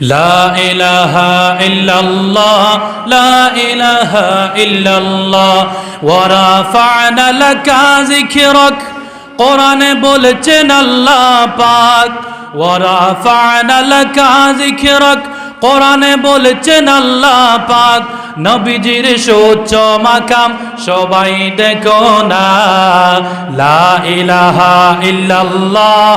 লা ইলাহা ইল্লাল্লাহ, লা ইলাহা ইল্লাল্লাহ, ওয়া রাফা'না লাকা যিকরাক, কোরআনে বলেছেন আল্লাহ পাক, ওয়া রাফা'না কাজি যিকরাক, কোরআনে বলেছেন আল্লাহ পাক, নবীজির সোচ্চ মাকাম সবাই দেখো না, লা ইলাহা ইল্লাল্লাহ।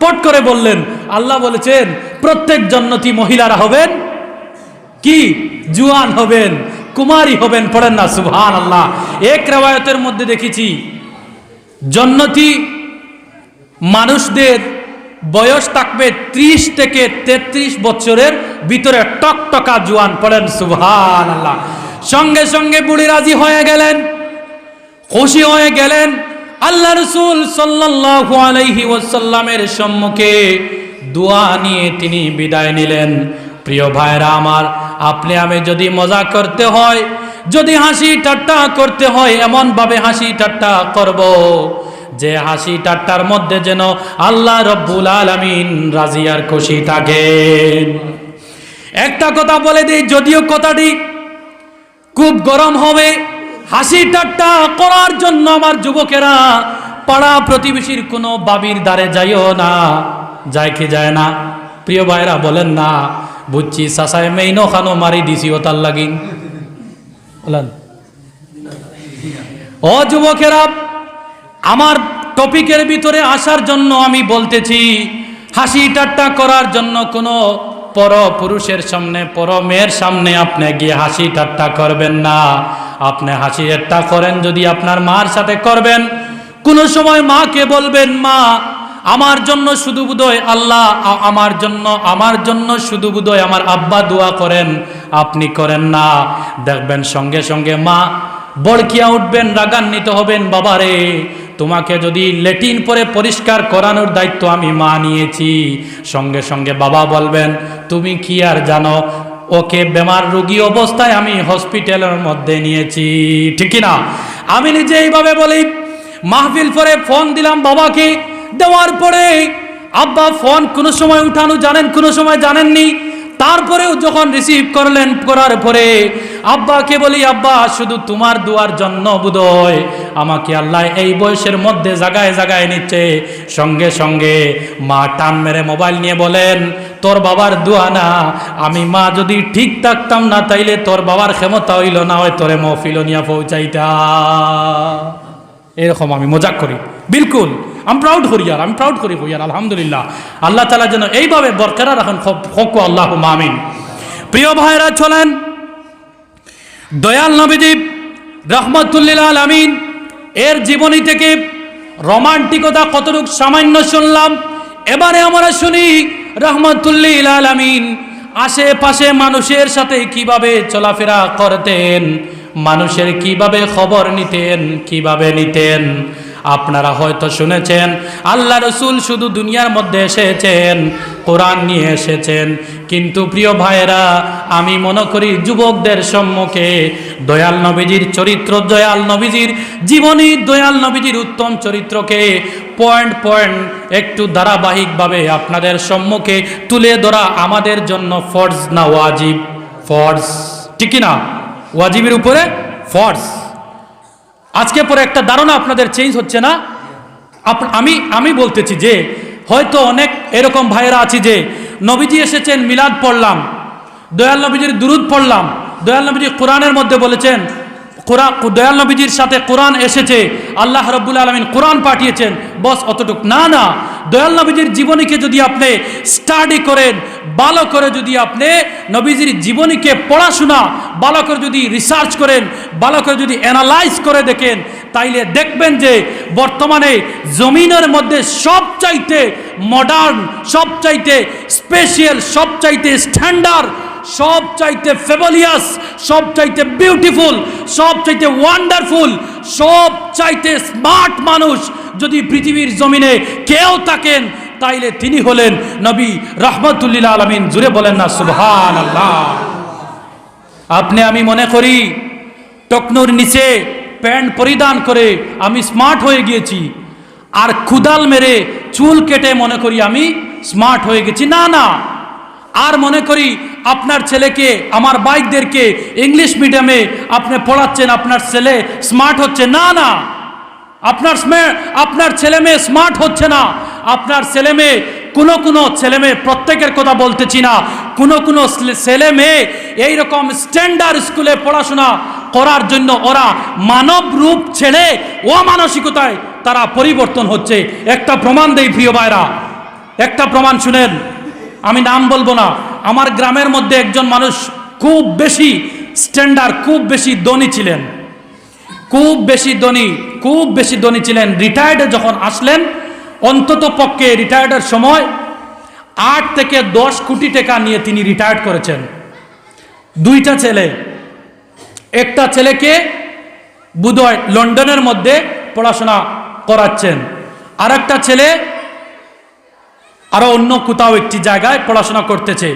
পট করে বললেন, আল্লাহ বলেছেন, প্রত্যেক জন্নতি মহিলারা হবেন কি? জুয়ান হবেন, কুমারী হবেন, পড়েন না সুহান আল্লাহ এক রেওয়ায়তের মধ্যে দেখেছি, জন্নতি মানুষদের বয়স থাকবে ত্রিশ থেকে তেত্রিশ বছরের ভিতরে টকটকা জুয়ান, পড়েন সুহান আল্লাহ সঙ্গে সঙ্গে বুড়ি রাজি হয়ে গেলেন, খুশি হয়ে গেলেন আল্লাহ রসুল সাল্লাল্লাহু আলাইহি ওয়াসাল্লামের সম্মুখে দোয়া নিয়ে তিনি বিদায় নিলেন। প্রিয় ভাইরা আমার, আপনি আমি যদি মজা করতে হয়, যদি হাসি ঠাট্টা করতে হয় এমন ভাবে হাসি ঠাট্টা করব। যে হাসি ঠাট্টার মধ্যে যেন আল্লাহ রব্বুল আলামিন রাজিয়ার খুশি থাকেন একটা কথা বলে দিই, যদিও কথাটি খুব গরম হবে হাসি ঠাট্টা করার জন্য আমার যুবকেরা পাড়া প্রতিবেশীর কোনো বাবির দ্বারে যাইও না। যায় কি যায় না? প্রিয় ভাইরা বলেন না। বুঝছি, সাসায় মেইনো খানো মারি দিছি ও তার লাগিন বলেন। ও যুবকেরা, আমার টপিকের ভিতরে আসার জন্য আমি বলতেছি, হাসি ঠাট্টা করার জন্য কোনো পর পুরুষের সামনে পর মেয়ের সামনে আপনি গিয়ে হাসি ঠাট্টা করবেন না। আপনি হাসি ঠাট্টা করেন, যদি আপনার মার সাথে করবেন, কোনো সময় মাকে বলবেন, মা, আমার জন্য শুধু বুধয় আল্লাহ আমার জন্য আমার জন্য শুধু বুধয় আমার আব্বা দোয়া করেন। আপনি করেন না। দেখবেন সঙ্গে সঙ্গে মা বড়কিয়া উঠবেন, রাগান্বিত হবেন বাবারে তোমাকে যদি লেটিন পরে পরিষ্কার করানোর দায়িত্ব আমি মা নিয়েছি। সঙ্গে সঙ্গে বাবা বলবেন, তুমি কি আর জানো ওকে বেমার রোগী অবস্থায় আমি হসপিটালের মধ্যে নিয়েছি। ঠিক না আমি নিজে এইভাবে বলি, মাহফিল পরে ফোন দিলাম বাবাকে, দেওয়ার পরে আব্বা ফোন কোনো সময় উঠানো জানেন, কোনো সময় জানেননি। তারপরেও যখন রিসিভ করলেন, করার পরে আব্বাকে বলি, আব্বা, শুধু তোমার দুয়ার জন্য বুধয় আমাকে আল্লাহ এই বয়সের মধ্যে জাগায় জাগায় নিচ্ছে। সঙ্গে সঙ্গে মা টান মেরে মোবাইল নিয়ে বলেন, তোর বাবার দোয়া না, আমি মা যদি ঠিক থাকতাম না, তাইলে তোর বাবার ক্ষমতা হইল না, হয় তোরে মহফিল নিয়ে পৌঁছাইতা এরকম আমি মজাক করি। বিলকুল আমি প্রাউড করি আর আমি প্রাউড করি হইয়ার আলহামদুলিল্লাহ। আল্লাহ তালা যেন এইভাবে বরকরার রাখেন ফকু আল্লাহ মামিন প্রিয় ভাইরা চলেন দয়াল নবীদ্বীপ রহমতুল্লিল আমিন এর জীবনী থেকে রোমান্টিকতা কতটুক সামান্য শুনলাম, এবারে আমরা শুনি রহমতুল্লিল আমিন আশেপাশে মানুষের সাথে কীভাবে চলাফেরা করতেন, মানুষের কীভাবে খবর নিতেন, কীভাবে নিতেন। আপনারা হয়তো শুনেছেন, আল্লাহ রসুল শুধু দুনিয়ার মধ্যে এসেছেন, কোরআন নিয়ে এসেছেন। কিন্তু প্রিয় ভাইয়েরা, আমি মনে করি যুবকদের সম্মুখে দয়াল নবীজির চরিত্র, দয়াল নবীজির জীবনী, দয়াল নবীজির উত্তম চরিত্রকে পয়েন্ট পয়েন্ট একটু ধারাবাহিকভাবে আপনাদের সম্মুখে তুলে ধরা আমাদের জন্য ফর্জ না ওয়াজিব? ফর্জ। ঠিক না ওয়াজিবের উপরে ফর্জ। আজকে পরে একটা ধারণা আপনাদের চেঞ্জ হচ্ছে না? আমি আমি বলতেছি যে, হয়তো অনেক এরকম ভাইয়েরা আছে যে, নবীজি এসেছেন, মিলাদ পড়লাম। দয়াল নবীজির দুরুদ পড়লাম। দয়াল নবীজি কোরআনের মধ্যে বলেছেন কোরআন, দয়াল নবীজির সাথে কোরআন এসেছে, আল্লাহ রব্বুল আলমিন কোরআন পাঠিয়েছেন। বস, অতটুক। না না, দয়াল নবীজির জীবনীকে যদি আপনি স্টাডি করেন, ভালো করে যদি আপনি নবীজির জীবনীকে পড়াশোনা, ভালো করে যদি রিসার্চ করেন, ভালো করে যদি অ্যানালাইজ করে দেখেন, তাইলে দেখবেন যে বর্তমানে জমিনের মধ্যে সবচাইতে মডার্ন সবচাইতে স্পেশাল সবচাইতে স্ট্যান্ডার্ড সব চাইতে ফেবলিয়াস সব চাইতে বিউটিফুল সব চাইতে ওয়ান্ডারফুল সব চাইতে স্মার্ট মানুষ যদি পৃথিবীর জমিনে কেউ থাকেন, তাইলে তিনি হলেন নবী রহমতুল্লিল আলমিন। জুড়ে বলেন না সুবহান আল্লাহ আপনি, আমি মনে করি টকনুর নিচে প্যান্ট পরিধান করে আমি স্মার্ট হয়ে গিয়েছি, আর কুদাল মেরে চুল কেটে মনে করি আমি স্মার্ট হয়ে গেছি। না না, আর মনে করি আপনার ছেলেকে, আমার বাইকদেরকে ইংলিশ মিডিয়ামে আপনি পড়াচ্ছেন, আপনার ছেলে স্মার্ট হচ্ছে। না না। আপনার আপনার ছেলে মেয়ে স্মার্ট হচ্ছে না। আপনার ছেলে মেয়ে, কোনো কোনো ছেলে মেয়ে, প্রত্যেকের কথা বলতেছি না। কোনো কোনো ছেলে- মেয়ে এইরকম স্ট্যান্ডার্ড স্কুলে পড়াশোনা করার জন্য ওরা মানব রূপ ছেড়ে অমানসিকতায় তারা পরিবর্তন হচ্ছে। একটা প্রমাণ দেই, প্রিয় ভাইরা। একটা প্রমাণ শুনেন। আমি নাম বলব না। আমার গ্রামের মধ্যে একজন মানুষ খুব বেশি স্ট্যান্ডার্ড খুব বেশি ধনী ছিলেন। খুব বেশি ধনী, খুব বেশি ধনী ছিলেন। রিটায়ার্ডে যখন আসলেন, অন্তত পক্ষে রিটায়ার্ডের সময় আট থেকে দশ কোটি টাকা নিয়ে তিনি রিটায়ার্ড করেছেন। দুইটা ছেলে। একটা ছেলেকে বুধয় লন্ডনের মধ্যে পড়াশোনা করাচ্ছেন। আর একটা ছেলে আরও অন্য কোথাও একটি জায়গায় পড়াশোনা করতেছে।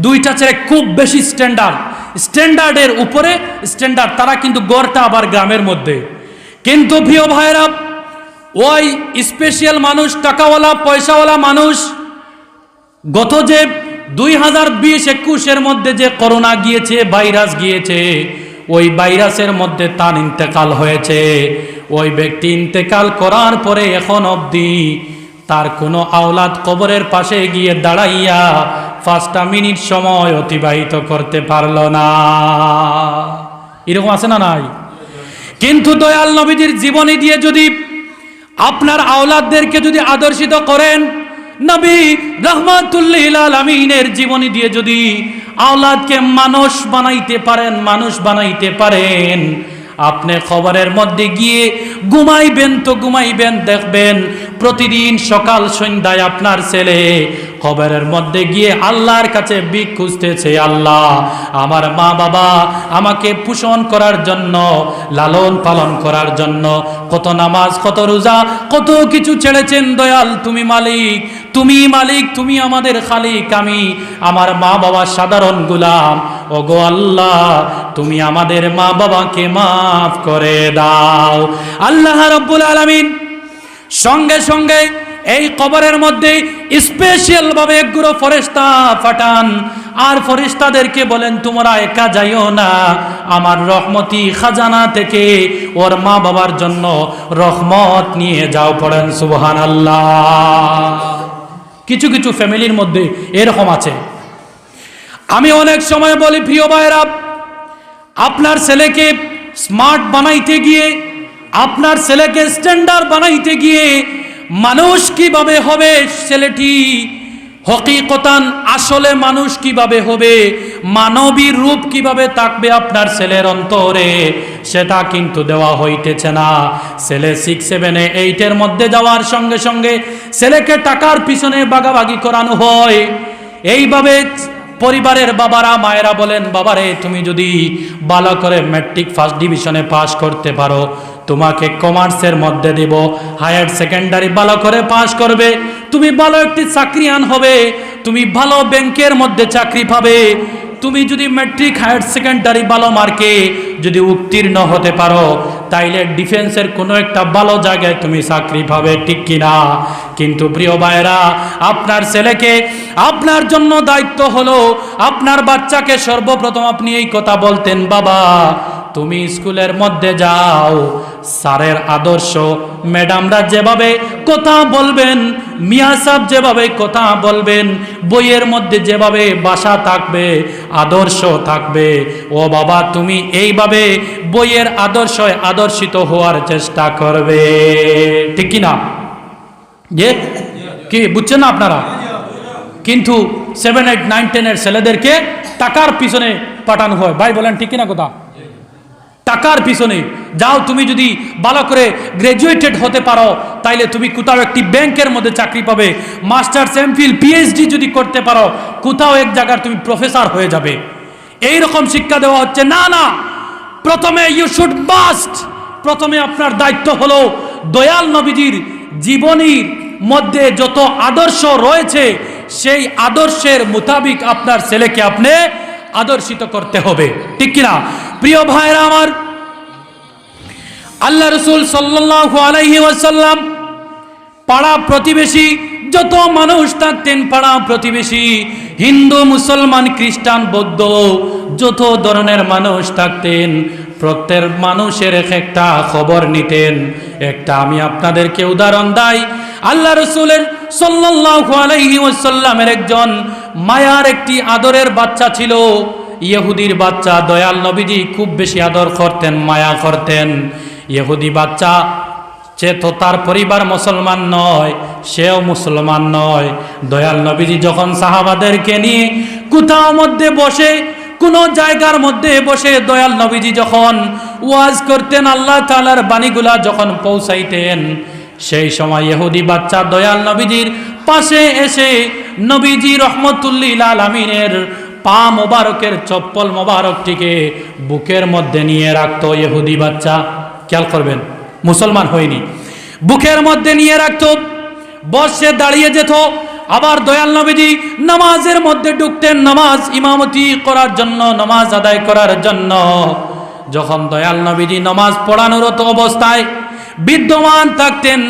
দুইটা ছেলে খুব বেশি স্ট্যান্ডার্ড স্ট্যান্ডার্ডের উপরে স্ট্যান্ডার্ড তারা কিন্তু গড়টা আবার গ্রামের মধ্যে। কিন্তু প্রিয় ভাইরা ওই স্পেশাল মানুষ, টাকাওয়ালা, পয়সাওয়ালা মানুষ, গত যে দুই হাজার বিশ একুশের মধ্যে যে করোনা গিয়েছে, ভাইরাস গিয়েছে, ওই ভাইরাসের মধ্যে তার ইন্তেকাল হয়েছে। ওই ব্যক্তি ইন্তেকাল করার পরে এখন অবধি তার কোনো আওলাদ কবরের পাশে গিয়ে দাঁড়াইয়া পাঁচটা মিনিট সময় অতিবাহিত করতে পারল না। এরকম আছে না নাই? কিন্তু দয়াল নবীজির জীবনী দিয়ে যদি আপনার আওলাদদেরকে যদি আদর্শিত করেন, নবী রহমাতুল্লিল জীবনী দিয়ে যদি আওলাদকে মানুষ বানাইতে পারেন, মানুষ বানাইতে পারেন, আপনি খবরের মধ্যে গিয়ে ঘুমাইবেন তো ঘুমাইবেন, দেখবেন প্রতিদিন সকাল সন্ধ্যায় আপনার ছেলে খবরের মধ্যে গিয়ে আল্লাহর কাছে বিক খুঁজতেছে আল্লাহ। আমার মা বাবা আমাকে পোষণ করার জন্য, লালন পালন করার জন্য, কত নামাজ, কত রোজা, কত কিছু ছেড়েছেন দয়াল, তুমি মালিক তুমি মালিক, তুমি আমাদের খালিক, আমি আমার মা বাবা সাধারণ গুলাম। ও গো আল্লাহ, তুমি আমাদের মা বাবাকে মাফ করে দাও। আল্লাহ রব্বুল আলামিন সঙ্গে সঙ্গে এই কবরের মধ্যে স্পেশাল ভাবে একগুলো ফরেস্তা ফাটান। আর ফরিস্তাদেরকে বলেন, তোমরা একা যাইও না। আমার রহমতি খাজানা থেকে ওর মা বাবার জন্য রহমত নিয়ে যাও পড়েন সুবহান আল্লাহ কিছু কিছু ফ্যামিলির মধ্যে এরকম আছে। আমি অনেক সময় বলি, প্রিয় ভাইরা আপনার ছেলেকে স্মার্ট বানাইতে গিয়ে, আপনার ছেলেকে স্ট্যান্ডার্ড বানাইতে গিয়ে মানুষ কীভাবে হবে ছেলেটি? হকিকতান আসলে মানুষ কীভাবে হবে? মানবী রূপ কীভাবে থাকবে আপনার ছেলের অন্তরে? সেটা কিন্তু দেওয়া হইতেছে না। ছেলে সিক্স সেভেনে এইটের মধ্যে যাওয়ার সঙ্গে সঙ্গে ছেলেকে টাকার পিছনে বাগাবাগি করানো হয়। এইভাবে পরিবারের বাবারা, মায়েরা বলেন, বাবারে, তুমি যদি ভালো করে ম্যাট্রিক ফার্স্ট ডিভিশনে পাস করতে পারো তোমাকে কমার্সের মধ্যে দেব। হায়ার সেকেন্ডারি ভালো করে পাস করবে। তুমি ভালো একটি চাকরিয়ান হবে। তুমি ভালো ব্যাংকের মধ্যে চাকরি পাবে। তুমি যদি ম্যাট্রিক হায়ার সেকেন্ডারি ভালো মার্কে যদি উত্তীর্ণ হতে পারো, তাইলে ডিফেন্সের কোনো একটা ভালো জায়গায় তুমি চাকরি পাবে, ঠিক কিনা? কিন্তু প্রিয় ভাইরা আপনার ছেলেকে আপনার জন্য দায়িত্ব হলো, আপনার বাচ্চাকে সর্বপ্রথম আপনি এই কথা বলতেন, বাবা তুমি স্কুলের মধ্যে যাও। স্যারের আদর্শ, ম্যাডামরা যেভাবে কথা বলবেন, মিয়া সাহেব যেভাবে কথা বলবেন, বইয়ের মধ্যে যেভাবে বাসা থাকবে, আদর্শ থাকবে। ও বাবা, তুমি এইভাবে বইয়ের আদর্শ আদর্শিত হওয়ার চেষ্টা করবে। ঠিক কি না যে কি, বুঝছেন না আপনারা? কিন্তু সেভেন এইট নাইন টেনের ছেলেদেরকে টাকার পিছনে পাঠানো হয়। ভাই, বলেন, ঠিক কিনা কথা? টাকার পিছনে। যাও, তুমি যদি ভালো করে গ্র্যাজুয়েটেড হতে পারো, তাইলে তুমি কোথাও একটি ব্যাংকের মধ্যে চাকরি পাবে। মাস্টার্স এমফিল পিএইচডি যদি করতে পারো, কোথাও এক জায়গার তুমি প্রফেসর হয়ে যাবে। এই রকম শিক্ষা দেওয়া হচ্ছে। না না, প্রথমে ইউ শুড মাস্ট প্রথমে আপনার দায়িত্ব হলো দয়াল নবীজির জীবনীর মধ্যে যত আদর্শ রয়েছে, সেই আদর্শের মোতাবিক আপনার ছেলেকে আপনি আদর্শিত করতে হবে। ঠিক কিনা? প্রিয় ভাইরা আমার, আল্লাহ রসুল ওয়াসাল্লাম পাড়া প্রতিবেশী, যত মানুষ থাকতেন পাড়া প্রতিবেশী, হিন্দু, মুসলমান, খ্রিস্টান, বৌদ্ধ, যত ধরনের মানুষ থাকতেন, প্রত্যেক মানুষের এক একটা খবর নিতেন। একটা আমি আপনাদেরকে উদাহরণ দাই। আল্লাহ রসুলের সাল্লাল্লাহু একজন মায়ার একটি আদরের বাচ্চা ছিল। ইহুদির বাচ্চা, দয়াল নবীজি খুব বেশি আদর করতেন, মায়া করতেন। ইহুদি বাচ্চা সে তো তার পরিবার মুসলমান নয়, সেও মুসলমান নয়। দয়াল নবীজি যখন সাহাবাদেরকে নিয়ে কোথাও মধ্যে বসে, কোনো জায়গার মধ্যে বসে দয়াল নবীজি যখন ওয়াজ করতেন, আল্লাহ তালার বাণীগুলা যখন পৌঁছাইতেন সেই সময় ইহুদি বাচ্চা দয়াল নবীজির পাশে এসে নবীজি রহমতুল্লিল আলমিনের পা মোবারকের চপ্পল মোবারকটিকে বুকের মধ্যে নিয়ে রাখতো ইহুদি বাচ্চা। খেয়াল করবেন, মুসলমান হয়নি। বুকের মধ্যে নিয়ে রাখতো, বসে দাঁড়িয়ে যেত, আবার দয়াল নবীজি নামাজের মধ্যে ঢুকতেন নামাজ ইমামতি করার জন্য, নামাজ আদায় করার জন্য। যখন দয়াল নবীজি নামাজ পড়ানোরত অবস্থায় বিদ্যমান থাকতেন।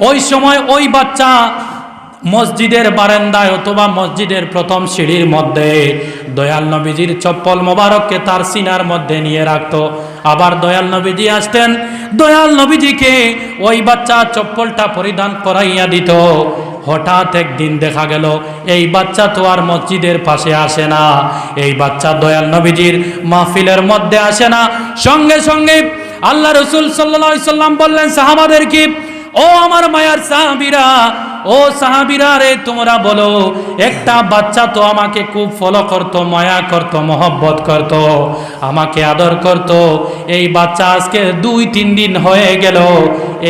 ওই সময় ওই বাচ্চা মসজিদের বারান্দায় অথবা মসজিদের প্রথম সিঁড়ির মধ্যে দয়াল নবীজির চপ্পল মোবারককে তার সিনার মধ্যে নিয়ে রাখতো। আবার দয়াল নবীজি আসতেন। দয়াল নবীজিকে ওই বাচ্চা চপ্পলটা পরিধান করাইয়া দিত। হঠাৎ একদিন দেখা গেল, এই বাচ্চা তো আর মসজিদের পাশে আসে না। এই বাচ্চা দয়াল নবীজির মাহফিলের মধ্যে আসে না। সঙ্গে সঙ্গে আল্লাহ রসুল সাল্লা সাল্লাম বললেন, সাহাবাদের কি? ও আমার মায়ার সাহাবিরা, ও সাহাবিরা রে, তোমরা বলো, একটা বাচ্চা তো আমাকে খুব ফলো করতো, মায়া করতো, মহব্বত করতো, আমাকে আদর করতো। এই বাচ্চা আজকে দুই, তিন দিন হয়ে গেল।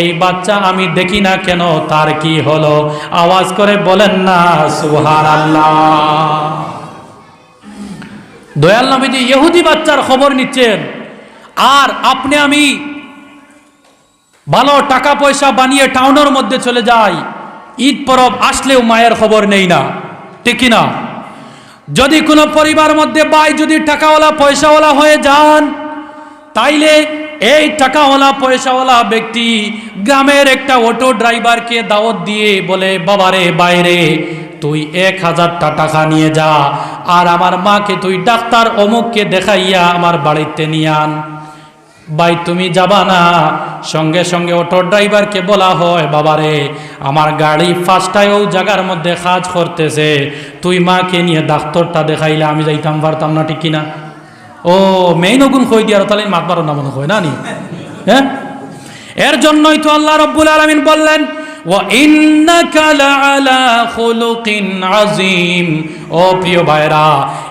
এই বাচ্চা আমি দেখি না কেন, তার কি হলো? আওয়াজ করে বলেন না সুহার আল্লাহ দয়াল নবীজি, ইহুদি বাচ্চার খবর নিচ্ছেন। আর আপনি আমি ভালো টাকা পয়সা বানিয়ে টাউনের মধ্যে চলে যাই, ঈদ পরব আসলেও মায়ের খবর নেই না, ঠিক না যদি কোনো পরিবার মধ্যে বাই যদি টাকাওয়ালা, পয়সাওয়ালা হয়ে যান, তাইলে এই টাকাওয়ালা, পয়সাওয়ালা ব্যক্তি গ্রামের একটা অটো ড্রাইভারকে দাওয়াত দিয়ে বলে, বাবারে, বাইরে, তুই এক হাজারটা টাকা নিয়ে যা, আর আমার মাকে তুই ডাক্তার অমুককে দেখাইয়া আমার বাড়িতে নিয়ে আন। ভাই, তুমি যাবা না। সঙ্গে সঙ্গে অটো ড্রাইভারকে বলা হয়, বাবারে, আমার গাড়ি ফার্স্টায়ও জায়গার মধ্যে কাজ করতেছে। তুই মাকে নিয়ে ডাক্তারটা দেখাইলে আমি যাইতাম, পারতাম না, ঠিক কিনা? ও, মেইন ওগুন কই দিয়ার, তাহলে মাত মারো না মনে হয়, না নি? হ্যাঁ? এর জন্যই তো আল্লাহ রব্বুল আলমিন বললেন ও প্রিয় ভাইরা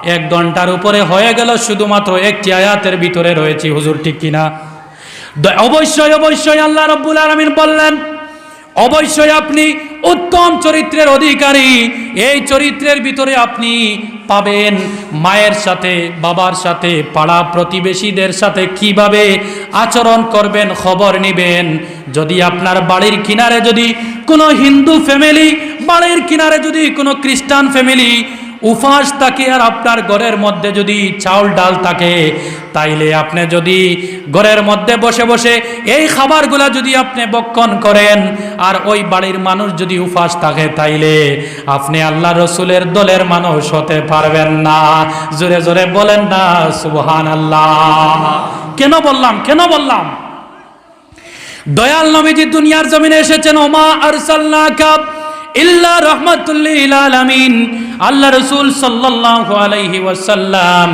এক ঘণ্টার উপরে হয়ে গেল শুধুমাত্র একটি আয়াতের ভিতরে রয়েছে। হুজুর ঠিক কিনা? অবশ্যই অবশ্যই আল্লাহ রব্বুল আলমিন বললেন অবশ্যই আপনি উত্তম চরিত্রের অধিকারী। এই চরিত্রের ভিতরে আপনি পাবেন মায়ের সাথে, বাবার সাথে, পাড়া প্রতিবেশীদের সাথে কীভাবে আচরণ করবেন, খবর নেবেন। যদি আপনার বাড়ির কিনারে যদি কোনো হিন্দু ফ্যামিলি বাড়ির কিনারে যদি কোনো খ্রিস্টান ফ্যামিলি উপাস থাকে আর আপনার ঘরের মধ্যে যদি চাউল ডাল থাকে, তাইলে আপনি যদি ঘরের মধ্যে বসে বসে এই খাবারগুলা যদি আপনি বক্ষণ করেন, আর ওই বাড়ির মানুষ যদি উপাস থাকে, তাইলে আপনি আল্লাহ রসুলের দলের মানুষ হতে পারবেন না। জোরে জোরে বলেন না সুবহান আল্লাহ কেন বললাম কেন বললাম? দয়াল নবীজি দুনিয়ার জমিনে এসেছেন, ওমা আরসালনাকা ইল্লা রহমাতুল্লিল আলামিন। আল্লাহ রসুল সাল্লাল্লাহু আলাইহি ওয়াসাল্লাম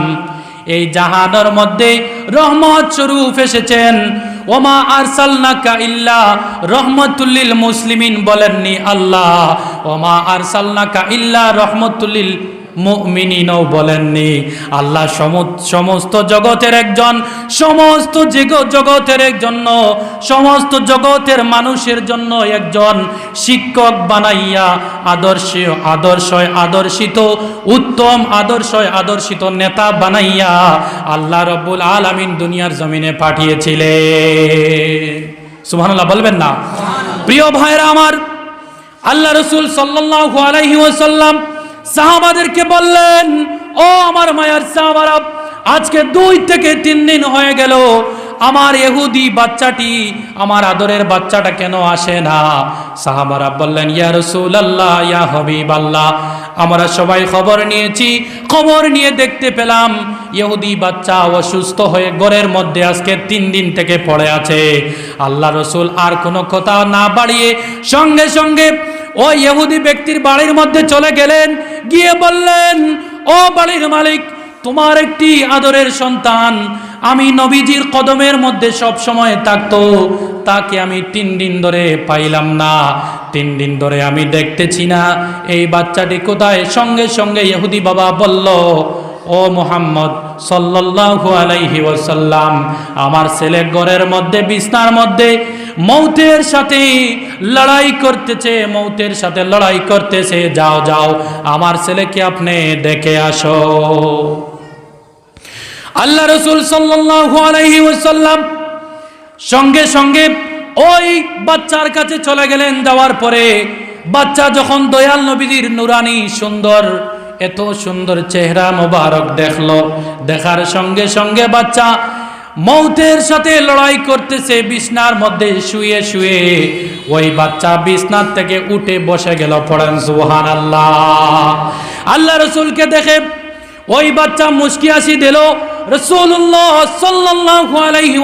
এই জাহানের মধ্যে রহমত স্বরূপ এসেছেন। ওমা আরসালনাকা ইল্লা রহমতুল্লিল মুসলিমিন বলেননি আল্লাহ। ওমা আরসালনাকা ইল্লা রহমতুল্লিল মুমিনিনও বলেননি। আল্লাহ সম- সমস্ত জগতের একজন, সমস্ত জেগ- জগতের একজন সমস্ত জগতের মানুষের জন্য একজন শিক্ষক বানাইয়া আদর্শ আদর্শ আদর্শিত, উত্তম আদর্শ আদর্শিত নেতা বানাইয়া আল্লাহ রব্বুল আলামিন দুনিয়ার জমিনে পাঠিয়েছিলে সুবহানাল্লাহ, বলবেন না? প্রিয় ভাইরা আমার, আল্লাহ রসুল সাল্লাল্লাহু আলাইহি ওয়াসাল্লাম সাহাবাদেরকে বললেন, ও আমার মায়ার সাহাবারা, আজকে দুই থেকে তিন দিন হয়ে গেল, আমার এহুদি বাচ্চাটি আমার আদরের বাচ্চাটা কেন আসে না? সাহাবারা বললেন, ইয়া রসুল আল্লাহ ইয়া হবিব আল্লাহ আমরা সবাই খবর নিয়েছি, খবর নিয়ে দেখতে পেলাম, ইহুদি বাচ্চা অসুস্থ হয়ে ঘরের মধ্যে আজকে তিন দিন থেকে পড়ে আছে। আল্লাহ রসুল আর কোনো কথা না বাড়িয়ে সঙ্গে সঙ্গে ওই ইহুদি ব্যক্তির বাড়ির মধ্যে চলে গেলেন, গিয়ে বললেন, ও বাড়ির মালিক, তোমার একটি আদরের সন্তান। আমি নবীজির কদমের মধ্যে সব সময় থাকতো, তাকে আমি তিন দিন ধরে পাইলাম না। তিন দিন ধরে আমি দেখতেছি না। এই বাচ্চাটি কোথায়? সঙ্গে সঙ্গে ইহুদি বাবা বলল, ও মোহাম্মদ সাল্লাল্লাহু আলাইহি ওয়াসাল্লাম, আমার ছেলে ঘরের মধ্যে, বিছনার মধ্যে মৌতের সাথে লড়াই করতেছে, মৌতের সাথে লড়াই করতেছে, যাও যাও, আমার ছেলেকে আপনি দেখে আসো। আল্লাহ রসুল আলাইহি সঙ্গে সঙ্গে ওই বাচ্চার কাছে চলে গেলেন, যাওয়ার পরে বাচ্চা যখন দয়াল নবীজির নুরানি সুন্দর, এত সুন্দর চেহারা মোবারক দেখল, দেখার সঙ্গে সঙ্গে বাচ্চা মৌতের সাথে লড়াই করতেছে, বিছনার মধ্যে শুয়ে শুয়ে। ওই বাচ্চা বিছনার থেকে উঠে বসে গেল পড়েন সুহান আল্লাহ আল্লাহ রসুলকে দেখে ওই বাচ্চা মুস্কি আসি দিল রসুল্লাহ সাল্লাহ আলাইহি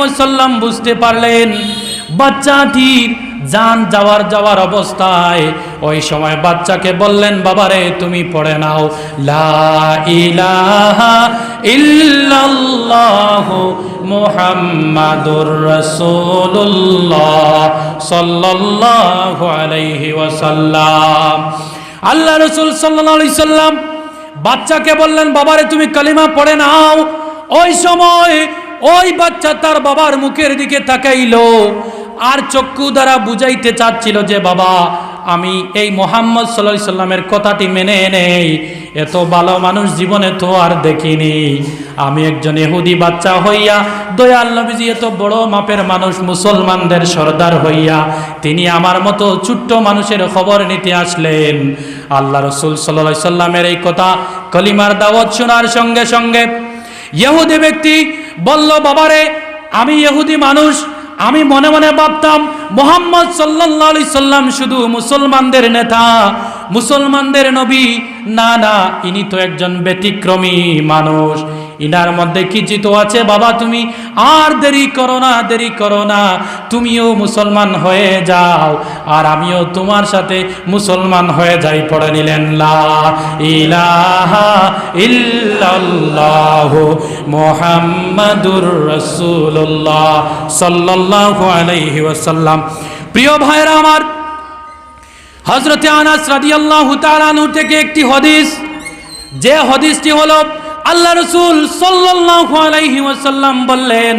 বুঝতে পারলেন, বাচ্চাটির জান যাওয়ার যাওয়ার অবস্থায়, ওই সময় বাচ্চাকে বললেন, বাবারে, তুমি পড়ে নাও। ইল্লাল্লাহ মুহাম্মাদুর রাসূলুল্লাহ সাল্লাল্লাহু আলাইহি ওয়াসাল্লাম। আল্লাহ রসুল সাল্লাম বাচ্চাকে বললেন, বাবারে, তুমি কালিমা পড়ে নাও। ওই সময় ওই বাচ্চা তার বাবার মুখের দিকে তাকাইলো। আর চক্ষু দ্বারা বুঝাইতে চাচ্ছিল যে, বাবা, আমি এই মোহাম্মদ সাল্লাহ সাল্লামের কথাটি মেনে নেই। এত ভালো মানুষ জীবনে তো আর দেখিনি। আমি একজন এহুদি বাচ্চা হইয়া, দয়াল নবীজি এত বড় মাপের মানুষ, মুসলমানদের সর্দার হইয়া, তিনি আমার মতো ছোট্ট মানুষের খবর নিতে আসলেন। আল্লাহ রসুল সাল্লা সাল্লামের এই কথা কলিমার দাওয়াত শোনার সঙ্গে সঙ্গে ইহুদি ব্যক্তি বলল, বাবারে, আমি ইহুদি মানুষ আমি মনে মনে ভাবতাম, মোহাম্মদ সাল্লি সাল্লাম শুধু মুসলমানদের নেতা, মুসলমানদের নবী। না না, ইনি তো একজন ব্যতিক্রমী মানুষ। ইনার মধ্যে কি জিত আছে? বাবা, তুমি আর দেরি করো না, দেরি করো না। তুমিও মুসলমান হয়ে যাও। আর আমিও তোমার সাথে মুসলমান হয়ে যাই, পড়ে নিলেন ইল্লাল্লাহু ওয়াসাল্লাম। প্রিয় ভাইরা আমার হজরতে আনাস রাদিয়াল্লাহু থেকে একটি হদিস। যে হদিসটি হলো আল্লাহ রসুল ওয়াসাল্লাম বললেন,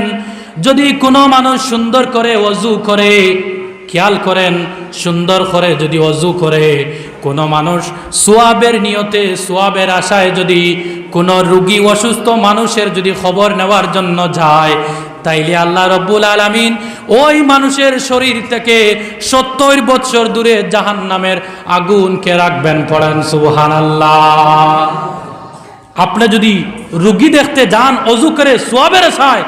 যদি কোনো মানুষ সুন্দর করে অজু করে, খেয়াল করেন, সুন্দর করে যদি অজু করে, কোনো মানুষ সোয়াবের নিয়তে, সোয়াবের আশায় যদি কোনো রুগী অসুস্থ মানুষের যদি খবর নেওয়ার জন্য যায়, তাইলে আল্লাহ রব্বুল আলামিন ওই মানুষের শরীর থেকে সত্তর বৎসর দূরে জাহান নামের আগুনকে রাখবেন, পড়েন সুবহান আল্লাহ আপনি যদি রুগী দেখতে যান, অজু করে সোয়াবের আশায়,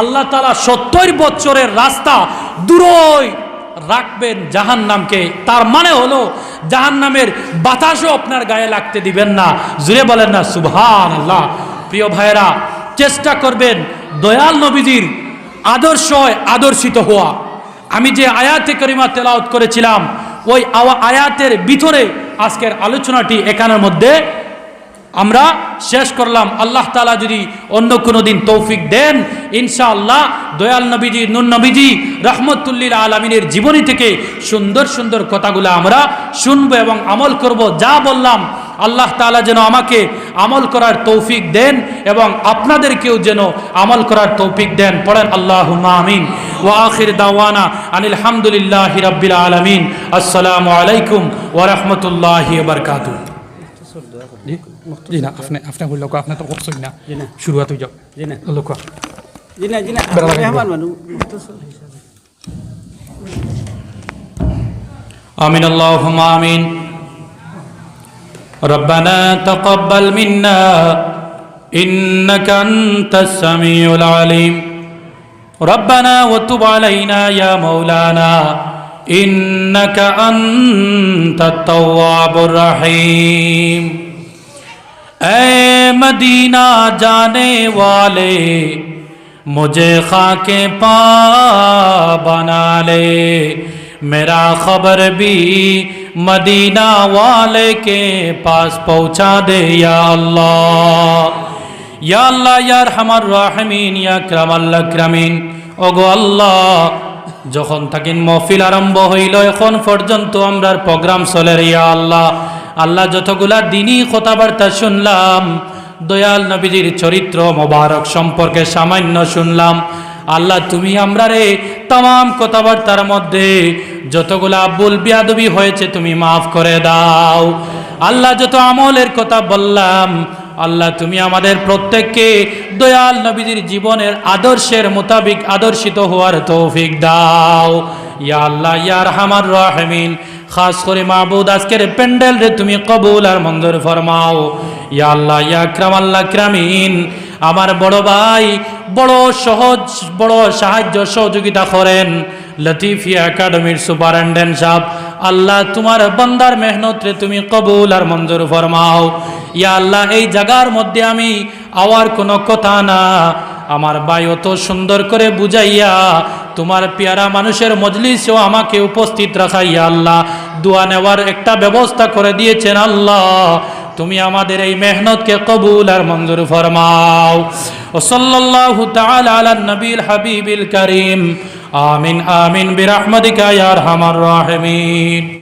আল্লাহ তালা সত্তর বৎসরের রাস্তা দূরই রাখবেন জাহান নামকে তার মানে হলো জাহান নামের বাতাসও আপনার গায়ে লাগতে দিবেন না। জুড়ে বলেন না সুভান আল্লাহ প্রিয় ভাইয়েরা, চেষ্টা করবেন দয়াল নবীজির আদর্শ আদর্শিত হওয়া। আমি যে আয়াতে করিমা তেলাওত করেছিলাম, ওই আয়াতের ভিতরে আজকের আলোচনাটি এখানের মধ্যে আমরা শেষ করলাম। আল্লাহ তালা যদি অন্য কোনো দিন তৌফিক দেন, ইনশাআল্লাহ দয়াল নবীজি নুন নবীজি রহমতুল্লিল আলমিনের জীবনী থেকে সুন্দর সুন্দর কথাগুলো আমরা শুনব এবং আমল করব। যা বললাম, আল্লাহ তাআলা যেন আমাকে আমল করার তৌফিক দেন এবং আপনাদেরকেও যেন আমল করার তৌফিক দেন। পড়েন আল্লাহ আমিন। ওয়া আখির দাওয়ানা আনিল হামদুলিল্লাহি রাব্বিল আলামিন। আসসালামু আলাইকুম ওয়া রাহমাতুল্লাহি ওয়া বারাকাতুহু। জি না আপনি আপনি বললো আপনি তো করছেন না জি না শুরুয়াত হয়ে যাও জি না লোক জি না জি না Berapa আপনি lagi, মেহমান মানুষ মুখতাসর হিসাবে آمين اللهم آمين ربنا تقبل منا إنك أنت السميع العليم ربنا وتب علينا يا مولانا إنك أنت التواب الرحيم اے مدینہ جانے والے مجھے خاک پا بنا لے میرا خبر بھی مدینہ والے کے پاس پہنچا دے یا اللہ یا اللہ یا رحم الرحمین یا کرم اللہ کرمین ওগো আল্লাহ যখন থাকেন মহফিল আরম্ভ হইল এখন পর্যন্ত আমরার প্রোগ্রাম চলে یا اللہ আল্লাহ যতগুলা দিনই কথাবার্তা শুনলাম, দয়াল নবীজির চরিত্র মোবারক সম্পর্কে সামান্য শুনলাম। আল্লাহ, তুমি আমরা রে তাম কথাবার্তার মধ্যে যতগুলা ভুল বিয়াদবি হয়েছে তুমি মাফ করে দাও। আল্লাহ, যত আমলের কথা বললাম, আল্লাহ, তুমি আমাদের প্রত্যেককে দয়াল নবীজির জীবনের আদর্শের মোতাবিক আদর্শিত হওয়ার তৌফিক দাও। ইয়া আল্লাহ ইয়ার হামার রাহমিন। খাস করে মাহবুদ, আজকের প্যান্ডেল রে তুমি কবুল আর মঞ্জুর ফরমাও। ইয়া আল্লাহ ইয়া আল্লাহ ক্রামিন আমার বড় ভাই বড় সহজ, বড় সাহায্য সহযোগিতা করেন। লতিফিয়া একাডেমির সুপারিনটেন্ডেন্ট সাহেব, আল্লাহ তোমার বান্দার মেহনত রে তুমি কবুল আর মঞ্জুর ফরমাও। ইয়া আল্লাহ, এই জায়গার মধ্যে আমি আওয়ার কোনো কথা না। আমার ভাই অত সুন্দর করে বুঝাইয়া তোমার পেয়ারা মানুষের মজলিসেও আমাকে উপস্থিত রাখা, ইয়া আল্লাহ। দোয়া নেওয়ার একটা ব্যবস্থা করে দিয়েছেন আল্লাহ। তুমি আমাদের এই মেহনতকে কবুল আর মঞ্জুর ফরমাও। ও সাল্লাল্লাহু তাআলা আলা নবীল হাবিবিল করিম। আমিন আমিন, বিরাহমাতিকা, ইয়া আরহামার রাহিমিন।